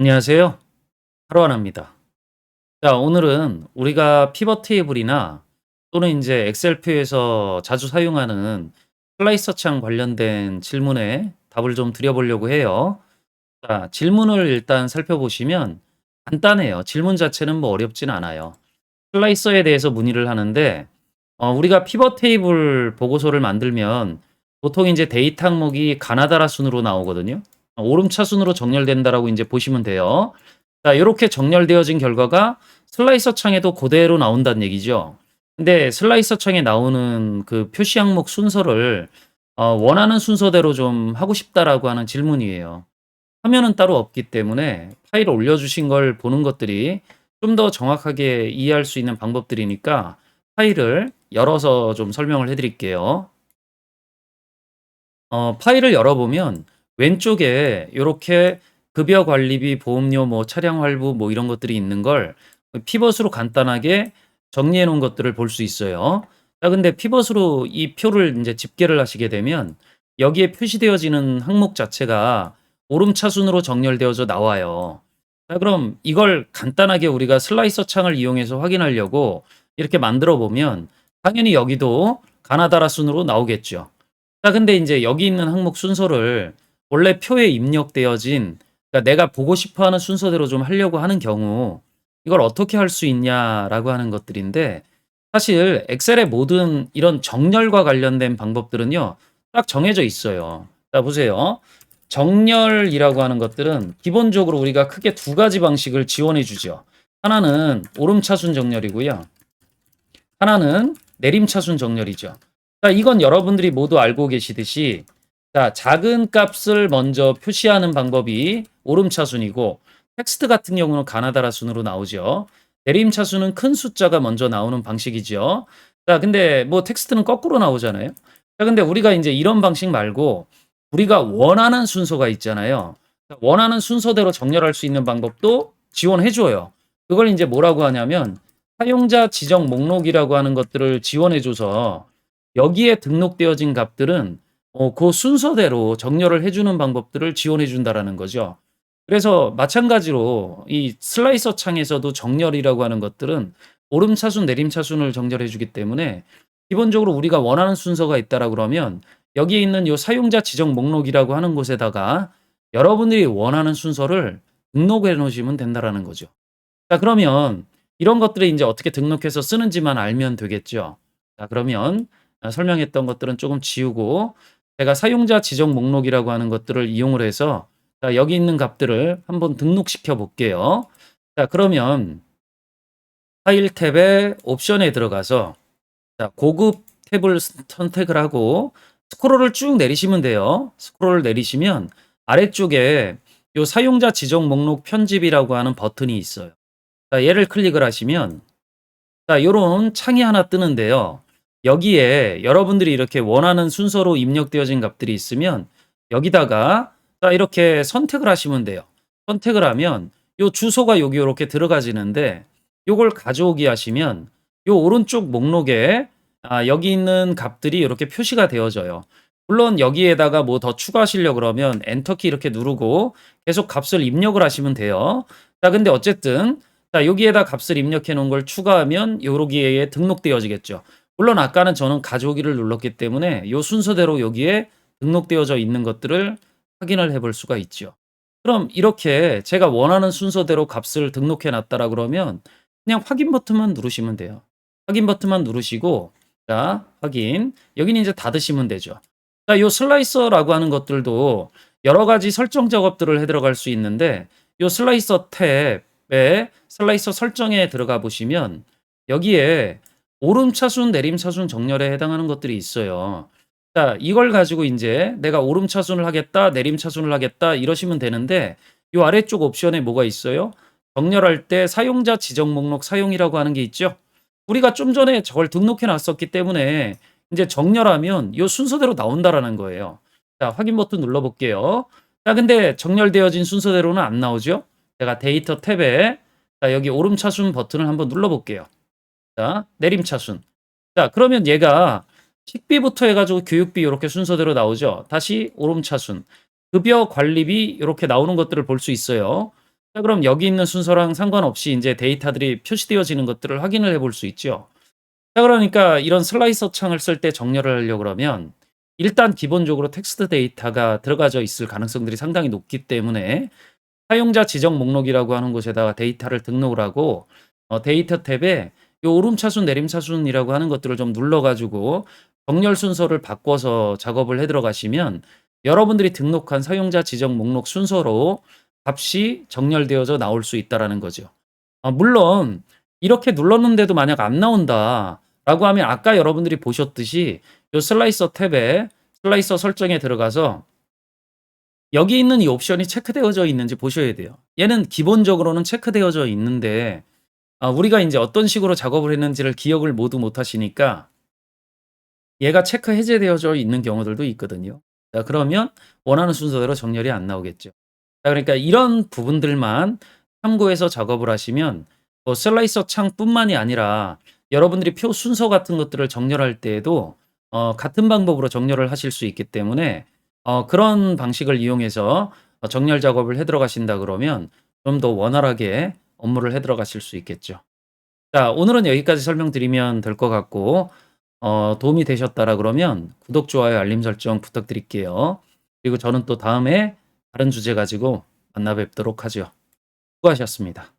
안녕하세요. 하루하나입니다. 자, 오늘은 우리가 피벗 테이블이나 또는 이제 엑셀표에서 자주 사용하는 슬라이서 창 관련된 질문에 답을 좀 드려보려고 해요. 자, 질문을 일단 살펴보시면 간단해요. 질문 자체는 뭐 어렵진 않아요. 슬라이서에 대해서 문의를 하는데 어, 우리가 피벗 테이블 보고서를 만들면 보통 이제 데이터 항목이 가나다라 순으로 나오거든요. 오름차순으로 정렬된다라고 이제 보시면 돼요. 자, 이렇게 정렬되어진 결과가 슬라이서 창에도 그대로 나온다는 얘기죠. 근데 슬라이서 창에 나오는 그 표시 항목 순서를 어, 원하는 순서대로 좀 하고 싶다라고 하는 질문이에요. 화면은 따로 없기 때문에 파일을 올려주신 걸 보는 것들이 좀 더 정확하게 이해할 수 있는 방법들이니까 파일을 열어서 좀 설명을 해드릴게요. 어, 파일을 열어보면 왼쪽에 이렇게 급여 관리비, 보험료, 뭐 차량 할부 뭐 이런 것들이 있는 걸 피벗으로 간단하게 정리해 놓은 것들을 볼 수 있어요. 자, 근데 피벗으로 이 표를 이제 집계를 하시게 되면 여기에 표시되어지는 항목 자체가 오름차순으로 정렬되어져 나와요. 자, 그럼 이걸 간단하게 우리가 슬라이서 창을 이용해서 확인하려고 이렇게 만들어 보면 당연히 여기도 가나다라 순으로 나오겠죠. 자, 근데 이제 여기 있는 항목 순서를 원래 표에 입력되어진 그러니까 내가 보고 싶어 하는 순서대로 좀 하려고 하는 경우 이걸 어떻게 할 수 있냐라고 하는 것들인데 사실 엑셀의 모든 이런 정렬과 관련된 방법들은요. 딱 정해져 있어요. 자, 보세요. 정렬이라고 하는 것들은 기본적으로 우리가 크게 두 가지 방식을 지원해 주죠. 하나는 오름차순 정렬이고요. 하나는 내림차순 정렬이죠. 자, 이건 여러분들이 모두 알고 계시듯이 자, 작은 값을 먼저 표시하는 방법이 오름차순이고 텍스트 같은 경우는 가나다라 순으로 나오죠. 내림차순은 큰 숫자가 먼저 나오는 방식이죠. 자, 근데 뭐 텍스트는 거꾸로 나오잖아요. 자, 근데 우리가 이제 이런 방식 말고 우리가 원하는 순서가 있잖아요. 원하는 순서대로 정렬할 수 있는 방법도 지원해 줘요. 그걸 이제 뭐라고 하냐면 사용자 지정 목록이라고 하는 것들을 지원해 줘서 여기에 등록되어진 값들은 어, 그 순서대로 정렬을 해 주는 방법들을 지원해 준다라는 거죠. 그래서 마찬가지로 이 슬라이서 창에서도 정렬이라고 하는 것들은 오름 차순, 내림 차순을 정렬해 주기 때문에 기본적으로 우리가 원하는 순서가 있다라 그러면 여기에 있는 요 사용자 지정 목록이라고 하는 곳에다가 여러분들이 원하는 순서를 등록해 놓으시면 된다라는 거죠. 자, 그러면 이런 것들을 이제 어떻게 등록해서 쓰는지만 알면 되겠죠. 자, 그러면 설명했던 것들은 조금 지우고 제가 사용자 지정 목록이라고 하는 것들을 이용을 해서 자, 여기 있는 값들을 한번 등록시켜 볼게요. 자, 그러면 파일 탭에 옵션에 들어가서 자, 고급 탭을 선택을 하고 스크롤을 쭉 내리시면 돼요. 스크롤을 내리시면 아래쪽에 요 사용자 지정 목록 편집이라고 하는 버튼이 있어요. 자, 얘를 클릭을 하시면 자, 요런 창이 하나 뜨는데요. 여기에 여러분들이 이렇게 원하는 순서로 입력되어진 값들이 있으면 여기다가 자 이렇게 선택을 하시면 돼요. 선택을 하면 요 주소가 여기 이렇게 들어가지는데 요걸 가져오기 하시면 요 오른쪽 목록에 아, 여기 있는 값들이 이렇게 표시가 되어져요. 물론 여기에다가 뭐 더 추가하시려 그러면 엔터키 이렇게 누르고 계속 값을 입력을 하시면 돼요. 자, 근데 어쨌든 자, 여기에다 값을 입력해 놓은 걸 추가하면 요러기에 등록되어지겠죠. 물론 아까는 저는 가져오기를 눌렀기 때문에 이 순서대로 여기에 등록되어져 있는 것들을 확인을 해볼 수가 있죠. 그럼 이렇게 제가 원하는 순서대로 값을 등록해 놨다라 그러면 그냥 확인 버튼만 누르시면 돼요. 확인 버튼만 누르시고 자, 확인. 여기는 이제 닫으시면 되죠. 자, 요 슬라이서라고 하는 것들도 여러 가지 설정 작업들을 해 들어갈 수 있는데 요 슬라이서 탭에 슬라이서 설정에 들어가 보시면 여기에 오름차순, 내림차순 정렬에 해당하는 것들이 있어요. 자, 이걸 가지고 이제 내가 오름차순을 하겠다, 내림차순을 하겠다 이러시면 되는데 이 아래쪽 옵션에 뭐가 있어요? 정렬할 때 사용자 지정 목록 사용이라고 하는 게 있죠. 우리가 좀 전에 저걸 등록해 놨었기 때문에 이제 정렬하면 이 순서대로 나온다라는 거예요. 자, 확인 버튼 눌러 볼게요. 자, 근데 정렬되어진 순서대로는 안 나오죠? 제가 데이터 탭에 자, 여기 오름차순 버튼을 한번 눌러 볼게요. 자, 내림차순. 자, 그러면 얘가 식비부터 해가지고 교육비 이렇게 순서대로 나오죠. 다시 오름차순. 급여 관리비 이렇게 나오는 것들을 볼 수 있어요. 자 그럼 여기 있는 순서랑 상관없이 인제 데이터들이 표시되어지는 것들을 확인을 해볼 수 있죠. 자 그러니까 이런 슬라이서 창을 쓸 때 정렬을 하려 그러면 일단 기본적으로 텍스트 데이터가 들어가져 있을 가능성들이 상당히 높기 때문에 사용자 지정 목록이라고 하는 곳에다가 데이터를 등록을 하고 어 데이터 탭에 요 오름차순 내림차순이라고 하는 것들을 좀 눌러 가지고 정렬 순서를 바꿔서 작업을 해 들어가시면 여러분들이 등록한 사용자 지정 목록 순서로 값이 정렬되어져 나올 수 있다라는 거죠. 아 물론 이렇게 눌렀는데도 만약 안 나온다 라고 하면 아까 여러분들이 보셨듯이 요 슬라이서 탭에 슬라이서 설정에 들어가서 여기 있는 이 옵션이 체크되어져 있는지 보셔야 돼요. 얘는 기본적으로는 체크되어져 있는데 아 우리가 인제 어떤 식으로 작업을 했는지를 기억을 모두 못 하시니까 얘가 체크 해제되어져 있는 경우들도 있거든요. 자 그러면 원하는 순서대로 정렬이 안 나오겠죠. 자 그러니까 이런 부분들만 참고해서 작업을 하시면 뭐 슬라이서 창뿐만이 아니라 여러분들이 표 순서 같은 것들을 정렬할 때에도 어 같은 방법으로 정렬을 하실 수 있기 때문에 어 그런 방식을 이용해서 어 정렬 작업을 해 들어가신다 그러면 좀 더 원활하게 업무를 해 들어가실 수 있겠죠. 자 오늘은 여기까지 설명드리면 될 것 같고 어 도움이 되셨다라 그러면 구독, 좋아요, 알림 설정 부탁드릴게요. 그리고 저는 또 다음에 다른 주제 가지고 만나 뵙도록 하죠. 수고하셨습니다.